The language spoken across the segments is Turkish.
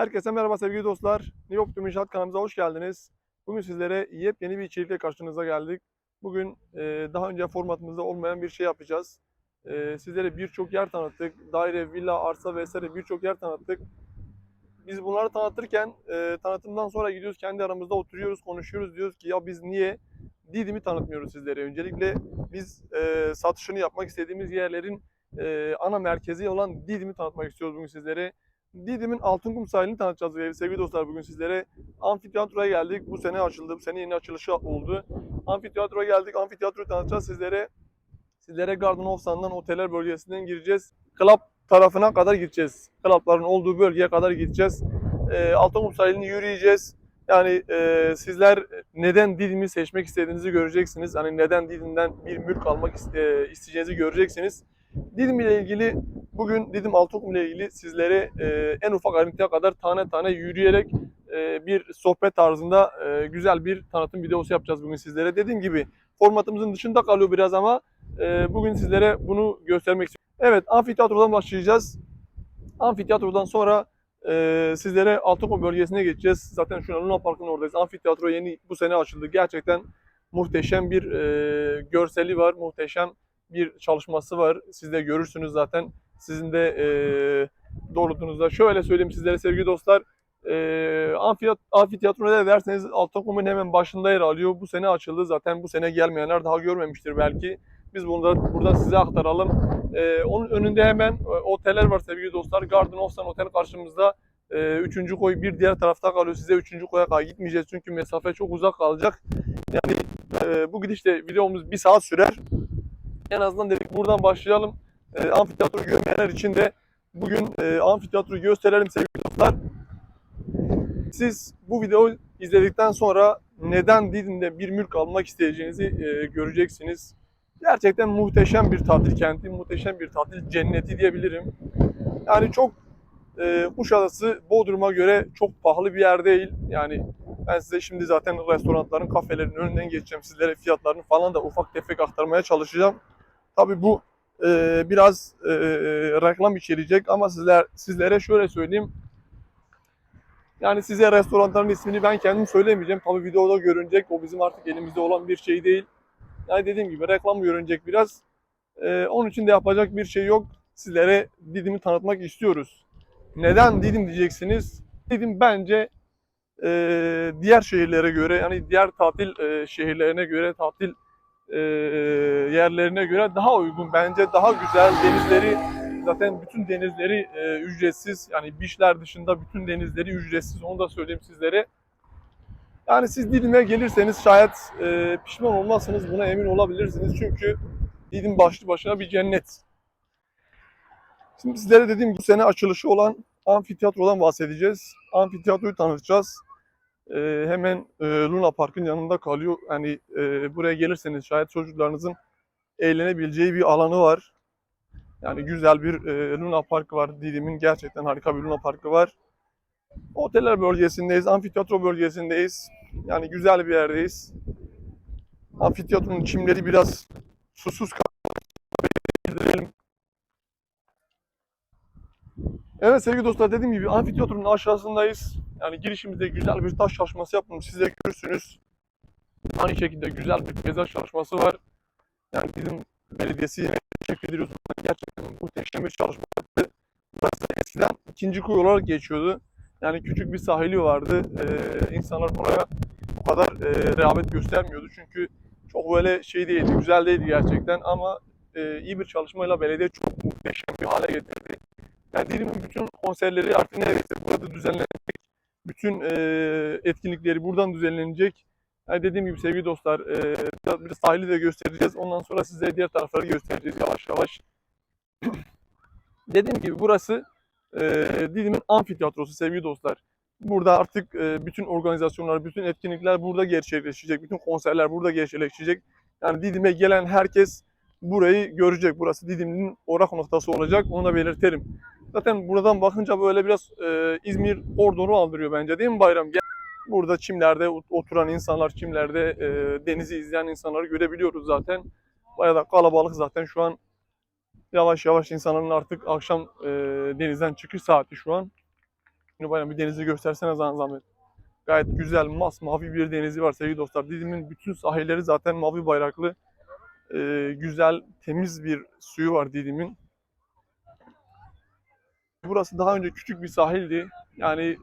Herkese merhaba sevgili dostlar. New York Tüm İnşaat kanalımıza hoş geldiniz. Bugün sizlere yepyeni bir içerikle karşınıza geldik. Bugün e, daha önce formatımızda olmayan bir şey yapacağız. E, sizlere birçok yer tanıttık. Daire, villa, arsa vesaire birçok yer tanıttık. Biz bunları tanıtırken e, tanıtımdan sonra gidiyoruz kendi aramızda oturuyoruz, konuşuyoruz. Diyoruz ki ya biz niye Didim'i tanıtmıyoruz sizlere? Öncelikle biz e, satışını yapmak istediğimiz yerlerin e, ana merkezi olan Didim'i tanıtmak istiyoruz bugün sizlere. Didim'in Altınkum sahilini tanıtacağız sevgili dostlar bugün sizlere. Amfiteyatroya geldik. Bu sene açıldı. Bu sene yeni açılışı oldu. Amfiteyatroya geldik. Amfiteyatroyu tanıtacağız sizlere. Sizlere Garden of Sun'dan oteller bölgesinden gireceğiz. Club tarafına kadar gideceğiz. Club'ların olduğu bölgeye kadar gideceğiz. E, Altınkum sahilini yürüyeceğiz. Yani e, sizler neden Didim'i seçmek istediğinizi göreceksiniz. Hani neden Didim'den bir mülk almak iste- e, isteyeceğinizi göreceksiniz. Didim ile ilgili bugün Didim Altıkum ile ilgili sizlere e, en ufak ayrıntıya kadar tane tane yürüyerek e, bir sohbet tarzında e, güzel bir tanıtım videosu yapacağız bugün sizlere. Dediğim gibi formatımızın dışında kalıyor biraz ama e, bugün sizlere bunu göstermek istiyorum. Evet amfiteyatrodan başlayacağız. Amfiteyatrodan sonra e, sizlere Altıkum bölgesine geçeceğiz. Zaten şu an Luna Park'ın oradayız. Amfiteyatro yeni bu sene açıldı. Gerçekten muhteşem bir e, görseli var. Muhteşem bir çalışması var. Siz de görürsünüz zaten. Sizin de e, doğrultunuzda. Şöyle söyleyeyim sizlere sevgili dostlar. E, amfiyat, amfiteyatroya derseniz Altıkum'un hemen başında yer alıyor. Bu sene açıldı. Zaten bu sene gelmeyenler daha görmemiştir belki. Biz bunu da burada size aktaralım. E, onun önünde hemen e, oteller var sevgili dostlar. Garden of Sun Otel karşımızda. E, üçüncü koy bir diğer tarafta kalıyor. Size üçüncü koya kadar gitmeyeceğiz çünkü mesafe çok uzak kalacak. Yani e, bu gidişte videomuz bir saat sürer. En azından dedik buradan başlayalım. E, amfiteyatro görmeyenler için de bugün e, amfiteyatroyu gösterelim sevgili dostlar. Siz bu videoyu izledikten sonra neden Didim'de bir mülk almak isteyeceğinizi e, göreceksiniz. Gerçekten muhteşem bir tatil kenti, muhteşem bir tatil cenneti diyebilirim. Yani çok e, Kuşadası Bodrum'a göre çok pahalı bir yer değil. Yani ben size şimdi zaten restoranların, kafelerin önünden geçeceğim. Sizlere fiyatlarını falan da ufak tefek aktarmaya çalışacağım. Tabii bu e, biraz e, reklam içerecek ama sizler sizlere şöyle söyleyeyim. Yani size restoranların ismini ben kendim söylemeyeceğim. Tabii videoda görünecek. O bizim artık elimizde olan bir şey değil. Yani dediğim gibi reklam görünecek biraz. E, onun için de yapacak bir şey yok. Sizlere Didim'i tanıtmak istiyoruz. Neden Didim diyeceksiniz? Didim bence e, diğer şehirlere göre yani diğer tatil e, şehirlerine göre tatil e, yerlerine göre daha uygun bence daha güzel denizleri zaten bütün denizleri e, ücretsiz yani Bişler dışında bütün denizleri ücretsiz onu da söyleyeyim sizlere. Yani siz Didim'e gelirseniz şayet e, pişman olmazsınız buna emin olabilirsiniz çünkü Didim başlı başına bir cennet. Şimdi sizlere dediğim bu sene açılışı olan amfiteyatrodan bahsedeceğiz. Amfiteyatroyu tanıtacağız. Ee, hemen e, Luna Park'ın yanında kalıyor. Yani e, buraya gelirseniz şayet çocuklarınızın eğlenebileceği bir alanı var. Yani güzel bir e, Luna Park var. Didim'in gerçekten harika bir Luna Parkı var. Oteller bölgesindeyiz, amfiteyatro bölgesindeyiz. Yani güzel bir yerdeyiz. Amfiteyatronun çimleri biraz susuz kaldı. Evet sevgili dostlar dediğim gibi amfiteyatronun aşağısındayız. Yani girişimizde güzel bir taş çalışması yapılmış. Siz de görürsünüz. Aynı şekilde güzel bir peyzaj çalışması var. Yani bizim belediyesiye teşekkür ediyoruz. Gerçekten muhteşem bir çalışma yaptı. Burası eskiden ikinci kuyu olarak geçiyordu. Yani küçük bir sahili vardı. Ee, insanlar buraya bu kadar e, rağbet göstermiyordu. Çünkü çok böyle şey değildi, güzel değildi gerçekten ama e, iyi bir çalışmayla belediye çok muhteşem bir hale getirdi. Yani Dilim'in bütün konserleri artık neredeyse burada düzenlenecek. Bütün e, etkinlikleri buradan düzenlenecek. Yani dediğim gibi sevgili dostlar e, biraz, biraz sahili de göstereceğiz. Ondan sonra size diğer tarafları göstereceğiz yavaş yavaş. dediğim gibi burası e, Didim'in amfiteyatrosu sevgili dostlar. Burada artık e, bütün organizasyonlar, bütün etkinlikler burada gerçekleşecek. Bütün konserler burada gerçekleşecek. Yani Didim'e gelen herkes burayı görecek. Burası Didim'in orak noktası olacak. Onu da belirtelim. Zaten buradan bakınca böyle biraz e, İzmir kordonu andırıyor bence değil mi Bayram? Gel- Burada çimlerde oturan insanlar, çimlerde e, denizi izleyen insanları görebiliyoruz zaten. Bayağı da kalabalık zaten şu an. Yavaş yavaş insanların artık akşam e, denizden çıkış saati şu an. Şimdi bayram bir denizi göstersene zah- zahmet. Gayet güzel, masmavi bir denizi var sevgili dostlar. Didim'in bütün sahilleri zaten mavi bayraklı. Ee, güzel, temiz bir suyu var Didim'in. Burası daha önce küçük bir sahildi. Yani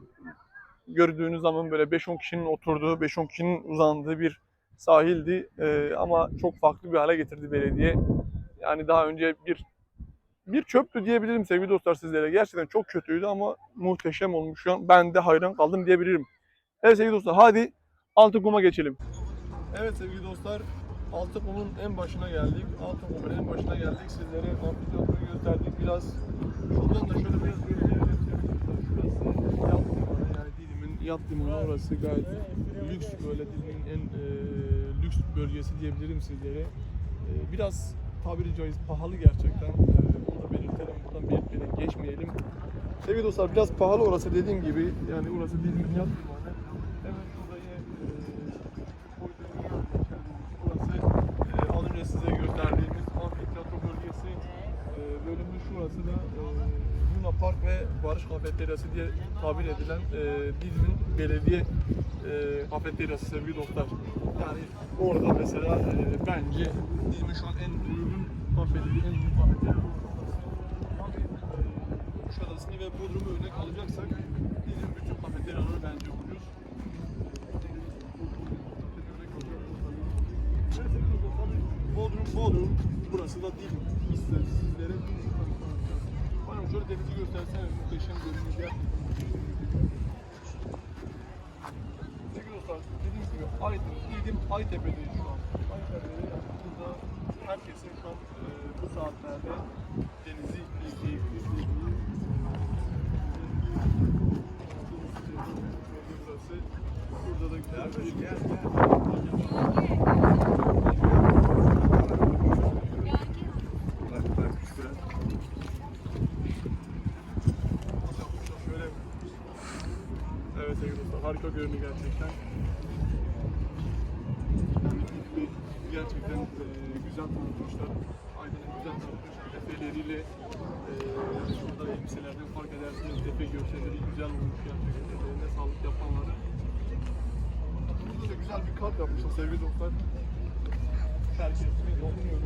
gördüğünüz zaman böyle 5-10 kişinin oturduğu, 5-10 kişinin uzandığı bir sahildi. Ee, ama çok farklı bir hale getirdi belediye. Yani daha önce bir bir çöptü diyebilirim sevgili dostlar sizlere. Gerçekten çok kötüydü ama muhteşem olmuş şu an. Ben de hayran kaldım diyebilirim. Evet sevgili dostlar hadi altı kuma geçelim. Evet sevgili dostlar altı kumun en başına geldik. Altı kumun en başına geldik. Sizlere amfiteyatroyu gösterdik biraz. Şuradan da şöyle biraz gösterelim sevgili dostlar. Şurası yat limanı yani Didim'in yat limanı orası gayet lüks böyle Didim'in en e, lüks bölgesi diyebilirim sizlere. E, biraz tabiri caiz pahalı gerçekten. E, onu da belirtelim. Buradan belirtmeden geçmeyelim. Sevgili dostlar biraz pahalı orası dediğim gibi. Yani orası Didim'in yat limanı. Hemen şurada yine e, koyduğum yer geçer. Burası e, az önce size gösterdiğimiz amfiteyatro bölgesi. E, bölümün şurası da e, Luna Park ve Barış Kafeteryası diye tabir edilen e, Didim'in belediye e, kafeteryası sevgili dostlar. Yani orada mesela e, bence Didim'in şu an en uygun kafeterya, en uygun kafeterya orası. E, ve Bodrum'u örnek alacaksak Didim bütün kafeteryaları bence ucuz. Bodrum, Bodrum. Burası da değil. İster sizlere. Bana şöyle denizi göstersene. Muhteşem görünüyor ya. Sevgili dostlar, dediğim gibi Aydın, Didim Aytepe'deyiz şu an. Aytepe'de burada herkesin şu an e, bu saatlerde denizi izleyip izlediği burası. Burada da güzel bir Şöyle. Evet sevgili dostlar harika görünüyor gerçekten. Yani bir- gerçekten e, güzel tanıtmışlar. Aydın'ı güzel tanıtmışlar. Efeleriyle e, yani şurada elbiselerden fark edersiniz. Efe görselleri güzel olmuş gerçekten. Ellerine sağlık yapanları. Burada da güzel bir kart yapmışlar sevgili dostlar. Herkes okunuyor.